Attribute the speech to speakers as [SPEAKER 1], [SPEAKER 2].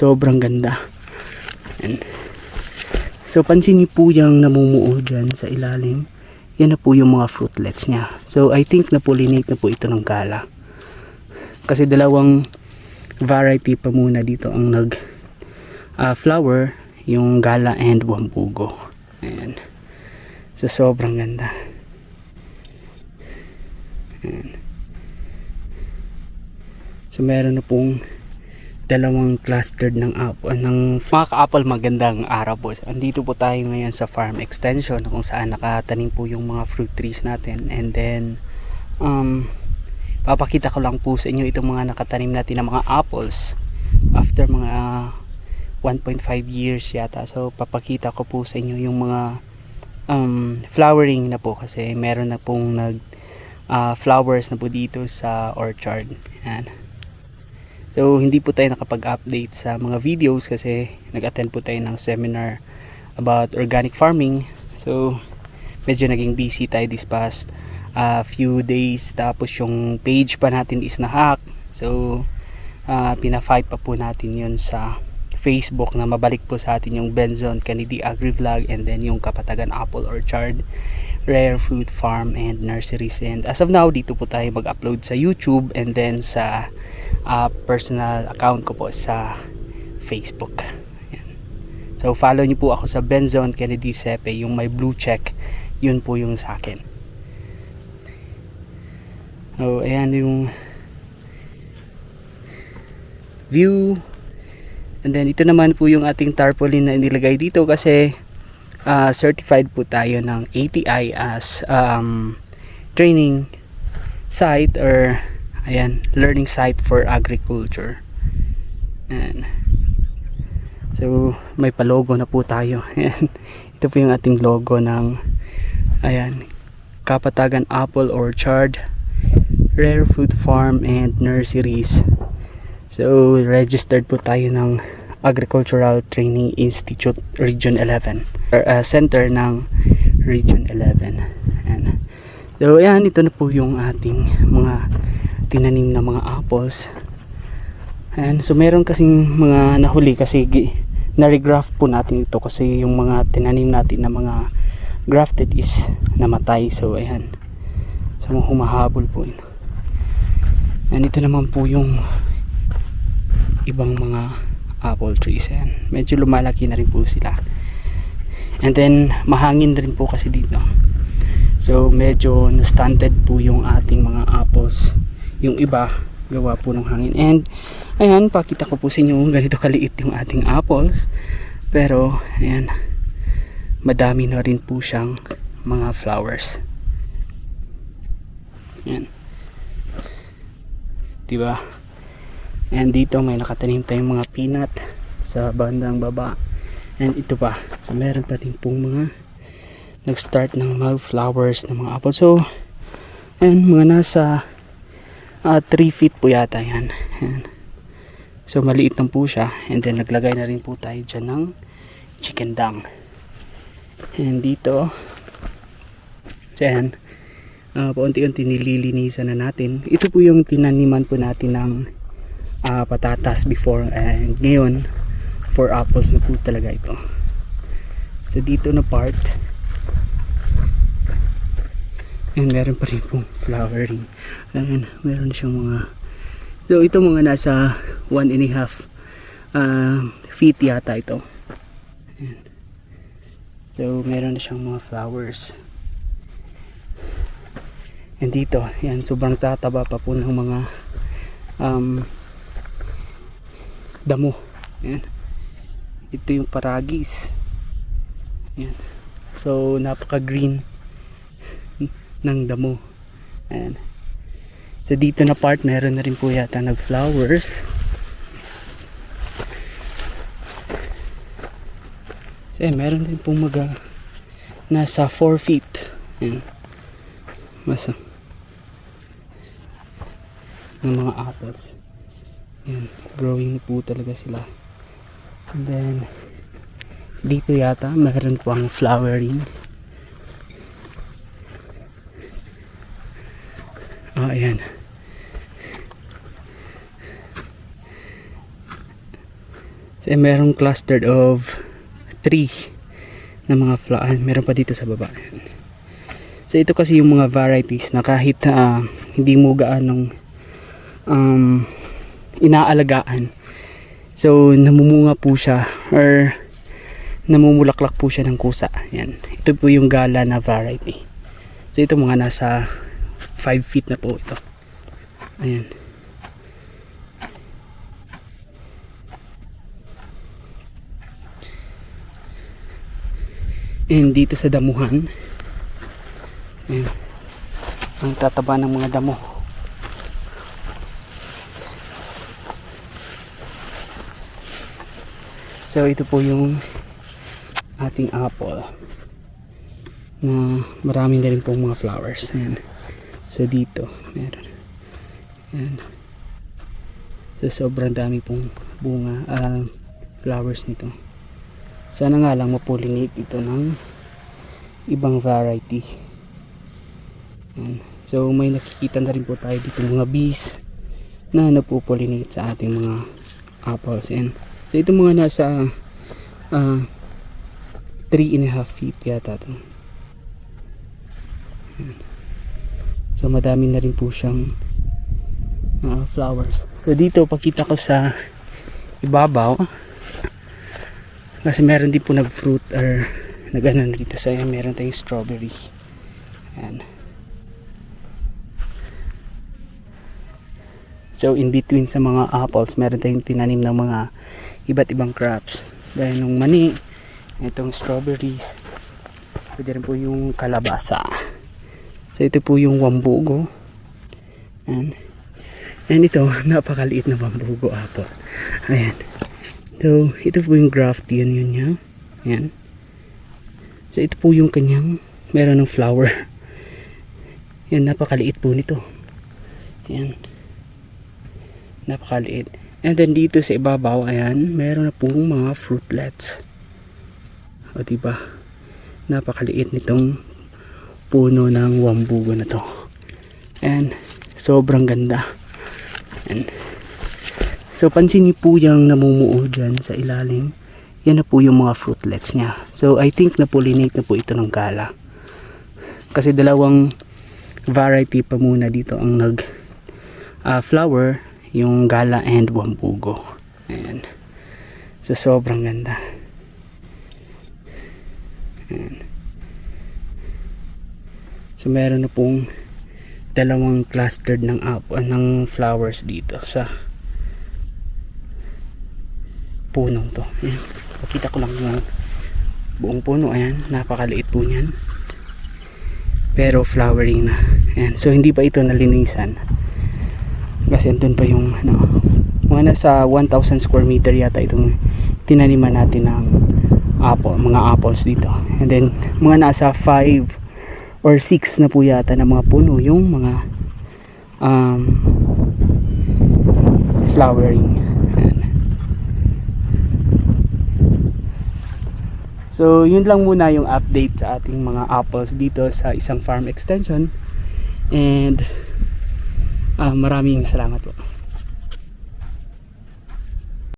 [SPEAKER 1] sobrang ganda. Ayan. So pansin niyo po yung namumuo dyan sa ilalim. Yan na po yung mga fruitlets niya. So I think na-pollinate na po ito ng gala. Kasi dalawang variety pa muna dito ang nag ah, flower. Yung gala and wambugo. Ayan. So sobrang ganda. Ayan. So meron na pong dalawang clustered ng apple ng mga ka-apple magandang araw po. Andito po tayo ngayon sa farm extension kung saan nakatanim po yung mga fruit trees natin and then um papakita ko lang po sa inyo itong mga nakatanim natin ng mga apples after mga 1.5 years yata. So papakita ko po sa inyo yung mga um, flowering na po kasi meron na pong nag ah, flowers na po dito sa orchard. Yan. So, hindi po tayo nakapag-update sa mga videos kasi nag-attend po tayo ng seminar about organic farming. So, medyo naging busy tayo this past uh, few days. Tapos yung page pa natin is na-hack. So, uh, pina-fight pa po natin yun sa Facebook na mabalik po sa atin yung Benzon Kennedy Agri Vlog and then yung Kapatagan Apple Orchard Rare Fruit Farm and Nurseries and as of now dito po tayo mag-upload sa YouTube and then sa uh, personal account ko po sa Facebook. So follow niyo po ako sa Benzone Kennedy Sepe, yung may blue check, yun po yung sa akin. So ayan yung view. And then ito naman po yung ating tarpaulin na inilagay dito kasi uh, certified po tayo ng ATI as um, training site or ayan, learning site for agriculture. Ayan. So, may pa-logo na po tayo. Ayan. Ito po yung ating logo ng ayan, Kapatagan Apple Orchard, Rare Food Farm and Nurseries. So, registered po tayo ng Agricultural Training Institute Region 11 or uh, center ng Region 11. Ayan. So, ayan, ito na po yung ating mga tinanim na mga apples. Ayan, so meron kasing mga nahuli kasi na-regraft po natin ito kasi yung mga tinanim natin na mga grafted is namatay. So, ayan. So, humahabol po ito. Ayan, ito naman po yung ibang mga apple trees. Ayan. Medyo lumalaki na rin po sila. And then, mahangin rin po kasi dito. So, medyo na-stunted po yung ating mga apples. Yung iba, gawa po ng hangin. And, ayan, pakita ko po sa inyo ganito kaliit yung ating apples. Pero, ayan, madami na rin po siyang mga flowers. Ayan. Diba? And dito may nakatanim tayong mga peanut sa bandang baba. And ito pa. So meron pa din pong mga nag-start ng mga flowers ng mga apple. So, ayan, mga nasa 3 feet po yata yan. Ayan. So maliit lang po siya. And then naglagay na rin po tayo dyan ng chicken dung. And dito, so ayan, uh, paunti-unti nililinisan na natin. Ito po yung tinaniman po natin ng ah, patatas before and ngayon for apples na po talaga ito. So dito na part and meron pa rin pong flowering. Ayan, meron siyang mga So ito mga nasa one and a half ah, feet yata ito. So meron na siyang mga flowers. And dito, yan, sobrang tataba pa po ng mga um, damo. Yan. Ito yung paragis. Yan. So, napaka-green ng damo. Ayan. So, dito na part, meron na rin po yata nag-flowers. So, eh, meron din pong mga nasa 4 feet. Ayan. Masa ng mga apples. Yan, growing po talaga sila. And then, dito yata, meron pang flowering. Ayan. So, merong clustered of three na mga flower. Meron pa dito sa baba. So ito kasi yung mga varieties na kahit ah, hindi mo gaanong um, inaalagaan. So namumunga po siya or namumulaklak po siya ng kusa. Yan. Ito po yung gala na variety. So ito mga nasa 5 feet na po ito. Ayan. And dito sa damuhan, Ayan. Ang tataba ng mga damo. So ito po yung ating apple na marami na rin pong mga flowers. Ayan. So dito meron. Ayan. So sobrang dami pong bunga, ah, flowers nito. Sana nga lang mapollinate ito ng ibang variety. Yan. So may nakikita na rin po tayo dito mga bees na napupollinate sa ating mga apples. Yan. So ito mga nasa uh, 3 and a half feet yata to. Yan. So madami na rin po siyang uh, flowers. So dito pakita ko sa ibabaw kasi meron din po nag-fruit or nag-ano na dito sa meron tayong strawberry. Yan. So in between sa mga apples, meron tayong tinanim ng mga iba't ibang crops. Dahil nung mani, itong strawberries, pwede rin po yung kalabasa. So ito po yung wambugo. Ayan. And ito, napakaliit na wambugo apple. Ayan. So ito po yung graft yun yun niya. Ayan. So ito po yung kanyang, meron ng flower. Yan, napakaliit po nito. Ayan napakaliit and then dito sa ibabaw ayan meron na pong mga fruitlets o diba napakaliit nitong puno ng wambugo na to. And sobrang ganda. And so pansin niyo po yung namumuo dyan sa ilalim. Yan na po yung mga fruitlets niya. So I think na pollinate na po ito ng gala. Kasi dalawang variety pa muna dito ang nag ah, flower yung gala and wambugo. Ayan. So sobrang ganda. Ayan. So meron na pong dalawang clustered ng apple ng flowers dito sa punong to. Ayan. pakita ko lang yung buong puno. Ayan napakaliit po niyan. Pero flowering na. Ayan. so hindi pa ito nalinisan. Kasi andun pa yung ano, mga nasa 1,000 square meter yata itong tinaniman natin ng apple, mga apples dito. And then mga nasa 5 or 6 na po yata na mga puno yung mga um, flowering. So yun lang muna yung update sa ating mga apples dito sa isang farm extension. And Ah, maraming salamat po.